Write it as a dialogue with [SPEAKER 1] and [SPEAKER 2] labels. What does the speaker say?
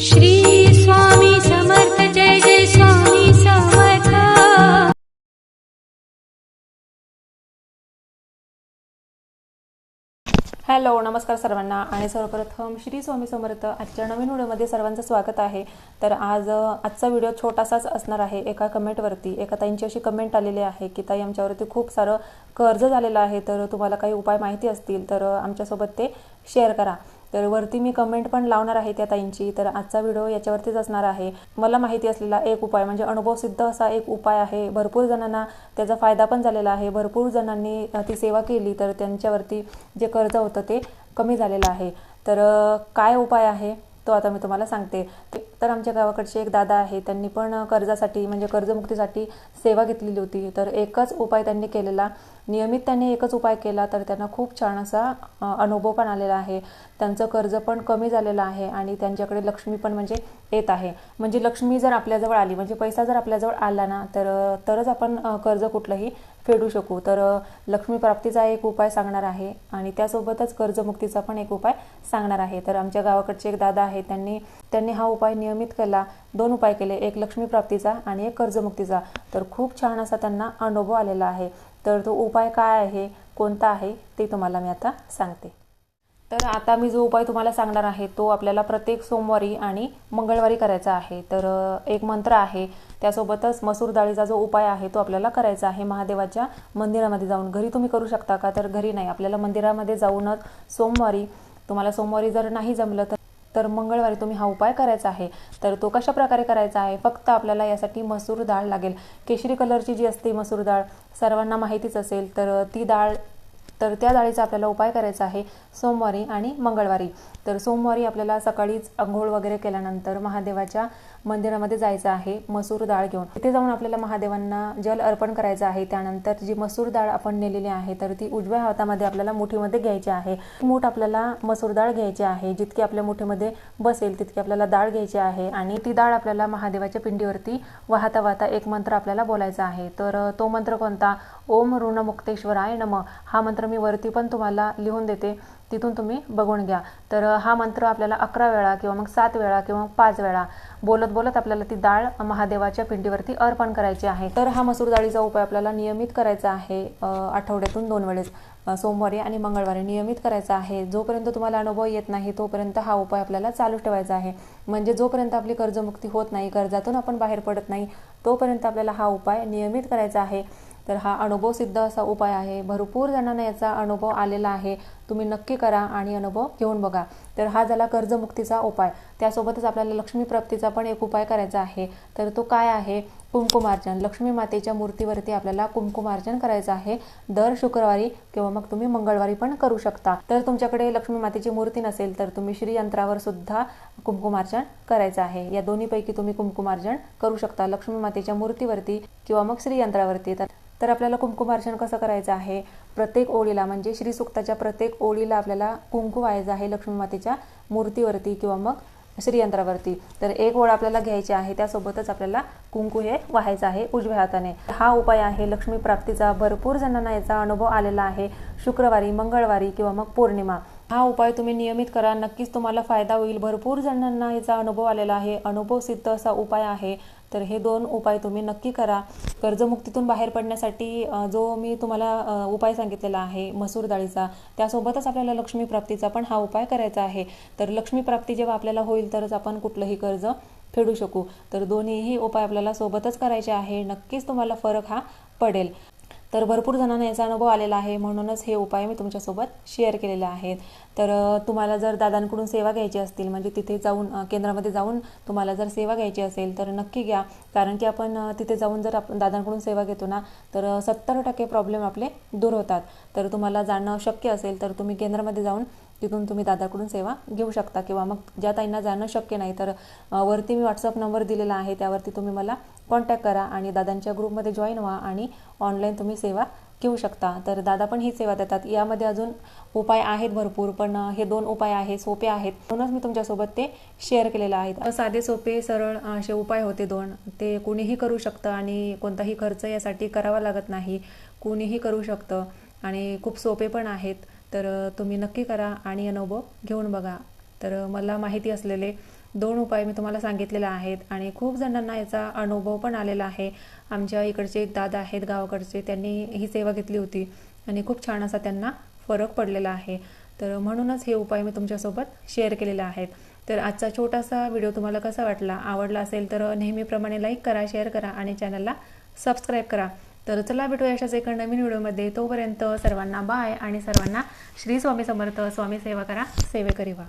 [SPEAKER 1] श्री स्वामी समर्थ जय जय Swami Samarth.
[SPEAKER 2] Hello नमस्कार सर्वांना. आणि सर्वप्रथम श्री स्वामी समर्थ आजच्या नवीन व्हिडिओमध्ये सर्वांचं स्वागत आहे. तर आज आजचा व्हिडिओ छोटासाच असणार आहे एका कमेंटवरती. एका ताईंची अशी कमेंट आलेली आहे की ताई आमच्यावरती खूप सारं कर्ज झालेलं आहे तर तुम्हाला काही उपाय माहिती असतील तर आमच्यासोबत ते शेअर करा. तर वरती मी कमेंट पण लावणार आहे त्या ताईंची. तर आजचा व्हिडिओ याच्यावरतीच असणार आहे. मला माहिती असलेला एक उपाय म्हणजे अनुभवसिद्ध असा एक उपाय आहे. भरपूर जणांना त्याचा फायदा पण झालेला आहे. भरपूर जणांनी ती सेवा केली तर त्यांच्यावरती जे कर्ज होतं ते कमी झालेलं आहे. तर काय उपाय आहे? तो आता मी तुम्हाला सांगते. ते- तर आमच्या गावाकडचे एक दादा आहे त्यांनी पण कर्जासाठी म्हणजे कर्जमुक्तीसाठी सेवा घेतलेली होती. तर एकच उपाय त्यांनी केलेला. नियमित त्यांनी एकच उपाय केला तर त्यांना खूप छान असा अनुभव पण आलेला आहे. त्यांचं कर्ज पण कमी झालेलं आहे आणि त्यांच्याकडे लक्ष्मी पण म्हणजे येत आहे. म्हणजे लक्ष्मी जर आपल्याजवळ आली म्हणजे पैसा जर आपल्याजवळ आला ना तर तरच आपण कर्ज कुठलंही फेडू शकू. तर लक्ष्मी प्राप्तीचा एक उपाय सांगणार आहे आणि त्यासोबतच कर्जमुक्तीचा पण एक उपाय सांगणार आहे. तर आमच्या गावाकडचे एक दादा आहे त्यांनी त्यांनी हा उपाय नियमित केला. दोन उपाय केले. एक लक्ष्मी प्राप्तीचा आणि एक कर्जमुक्तीचा. तर खूप छान असा त्यांना अनुभव आलेला आहे. तर तो उपाय काय आहे? कोणता आहे? ते तुम्हाला मी आता सांगते. तर आता मी जो उपाय तुम्हाला सांगणार आहे तो आपल्याला प्रत्येक सोमवारी आणि मंगळवारी करायचा आहे. तर एक मंत्र आहे. त्यासोबतच मसूर डाळीचा जो उपाय आहे तो आपल्याला करायचा आहे. महादेवाच्या मंदिरामध्ये जाऊन. घरी तुम्ही करू शकता का? तर घरी नाही. आपल्याला मंदिरामध्ये जाऊनच सोमवारी तुम्हाला सोमवारी जर नाही जमलं तर तर मंगळवारी तुम्ही हा उपाय करायचा आहे. तर तो कशा प्रकारे करायचा आहे? फक्त आपल्याला यासाठी मसूर डाळ लागेल. केशरी कलरची जी असते मसूर डाळ सर्वांना माहितीच असेल तर ती डाळ तर त्या डाळीचा आपल्याला उपाय करायचा आहे सोमवारी आणि मंगळवारी. तर सोमवारी आपल्याला सकाळीच अंघोळ वगैरे केल्यानंतर महादेवाच्या मंदिरामध्ये जायचं आहे मसूर डाळ घेऊन. तिथे जाऊन आपल्याला महादेवांना जल अर्पण करायचं आहे. त्यानंतर जी मसूर डाळ आपण नेलेली आहे तर ती उजव्या हातामध्ये आपल्याला मुठीमध्ये घ्यायची आहे. मूठ आपल्याला मसूर डाळ घ्यायची आहे. जितकी आपल्या मुठीमध्ये बसेल तितकी आपल्याला डाळ घ्यायची आहे. आणि ती डाळ आपल्याला महादेवाच्या पिंडीवरती वाहता वाहता एक मंत्र आपल्याला बोलायचा आहे. तर तो मंत्र कोणता? ओम ऋण मुक्तेश्वराय नम. हा मंत्र मी वरती पण तुम्हाला लिहून देते. तिथून तुम्ही बघून घ्या. तर हा मंत्र आपल्याला अकरा वेळा किंवा मग सात वेळा किंवा मग पाच वेळा बोलत बोलत आपल्याला ती डाळ महादेवाच्या पिंडीवरती अर्पण करायची आहे. तर हा मसूर डाळीचा उपाय आपल्याला नियमित करायचा आहे आठवड्यातून दोन वेळेस. सोमवारी आणि मंगळवारी नियमित करायचा आहे. जोपर्यंत तुम्हाला अनुभव येत नाही तोपर्यंत हा उपाय आपल्याला चालू ठेवायचा आहे. म्हणजे जोपर्यंत आपली कर्जमुक्ती होत नाही कर्जातून आपण बाहेर पडत नाही तोपर्यंत आपल्याला हा उपाय नियमित करायचा आहे. तर हा अनुभव सिद्ध असा उपाय आहे. भरपूर जणांना याचा अनुभव आलेला आहे. तुम्ही नक्की करा आणि अनुभव घेऊन बघा. तर हा झाला कर्जमुक्तीचा उपाय. त्यासोबतच आपल्याला लक्ष्मीप्राप्तीचा पण एक उपाय करायचा आहे. तर तो काय आहे? कुंकुमार्चन लक्ष्मी मातेच्या मूर्तीवरती आपल्याला कुंकुमार्चन करायचं आहे. दर शुक्रवारी किंवा मग तुम्ही मंगळवारी पण करू शकता. तर तुमच्याकडे लक्ष्मी मातेची मूर्ती नसेल तर तुम्ही श्रीयंत्रावर सुद्धा कुंकुमार्चन करायचं आहे. या दोन्हीपैकी तुम्ही कुंकुमार्चन करू शकता. लक्ष्मी मातेच्या मूर्तीवरती किंवा मग श्रीयंत्रावरती तर तर आपल्याला कुंकुमार्चन कसं करायचं आहे? प्रत्येक ओळीला म्हणजे श्री सुक्ताच्या प्रत्येक ओळीला आपल्याला कुंकू व्हायचं आहे लक्ष्मी मातेच्या मूर्तीवरती किंवा मग श्रीयंत्रावरती तर एक ओळ आपल्याला घ्यायची आहे त्यासोबतच आपल्याला कुंकू हे व्हायचं आहे उजव्या हाताने. हा उपाय आहे लक्ष्मी प्राप्तीचा भरपूर जणांना याचा अनुभव आलेला आहे. शुक्रवारी मंगळवारी किंवा मग पौर्णिमा. हा उपाय तुम्ही नियमित करा. नक्कीच तुम्हाला फायदा होईल. भरपूर जणांना याचा अनुभव आलेला आहे. अनुभव सिद्ध असा उपाय आहे. तर हे दोन उपाय तुम्ही नक्की करा. कर्जमुक्तीतून बाहेर पडण्यासाठी जो मी तुम्हाला उपाय सांगितलेला आहे मसूर डाळीचा त्यासोबतच आपल्याला लक्ष्मी प्राप्तीचा पण हा उपाय करायचा आहे. तर लक्ष्मी प्राप्ती जेव्हा आपल्याला होईल तरच आपण कुठलंही कर्ज फेडू शकू. तर दोन्हीही उपाय आपल्याला सोबतच करायचे आहे. नक्कीच तुम्हाला फरक हा पडेल. तर भरपूर जणांना याचा अनुभव आलेला आहे. म्हणूनच हे उपाय मी तुमच्यासोबत शेअर केलेले आहेत. तर तुम्हाला जर दादांकडून सेवा घ्यायची असतील म्हणजे तिथे जाऊन केंद्रामध्ये जाऊन तुम्हाला जर सेवा घ्यायची असेल तर नक्की घ्या. कारण की आपण तिथे जाऊन जर आपण दादांकडून सेवा घेतो ना तर सत्तर टक्के प्रॉब्लेम आपले दूर होतात. तर तुम्हाला जाणं शक्य असेल तर तुम्ही केंद्रामध्ये जाऊन तिथून तुम्ही दादाकडून सेवा घेऊ शकता किंवा मग ज्या ताईंना जाणं शक्य नाही तर वरती मी व्हॉट्सअप नंबर दिलेला आहे त्यावरती तुम्ही मला कॉन्टॅक्ट करा आणि दादांच्या ग्रुपमध्ये जॉईन व्हा आणि ऑनलाईन तुम्ही सेवा घेऊ शकता. तर दादा पण ही सेवा देतात. यामध्ये अजून उपाय आहेत भरपूर पण हे दोन उपाय आहेत सोपे आहेत. म्हणूनच मी तुमच्यासोबत ते शेअर केलेले आहेत साधे सोपे सरळ असे उपाय होते दोन. ते कुणीही करू शकतं आणि कोणताही खर्च यासाठी करावा लागत नाही. कुणीही करू शकतं आणि खूप सोपे पण आहेत. तर तुम्ही नक्की करा आणि अनुभव घेऊन बघा. तर मला माहिती असलेले दोन उपाय मी तुम्हाला सांगितलेले आहेत आणि खूप जणांना याचा अनुभव पण आलेला आहे. आमच्या इकडचे एक दादा आहेत गावाकडचे त्यांनी ही सेवा घेतली होती आणि खूप छान असा त्यांना फरक पडलेला आहे. तर म्हणूनच हे उपाय मी तुमच्यासोबत शेअर केलेले आहेत. तर आजचा छोटासा व्हिडिओ तुम्हाला कसा वाटला आवडला असेल तर नेहमीप्रमाणे लाईक करा शेअर करा आणि चॅनलला सबस्क्राईब करा. तर चला भेटूया अशाच एका नवीन व्हिडिओमध्ये. तोपर्यंत सर्वांना बाय आणि सर्वांना श्री स्वामी समर्थ स्वामी सेवा करा सेवेकरी वा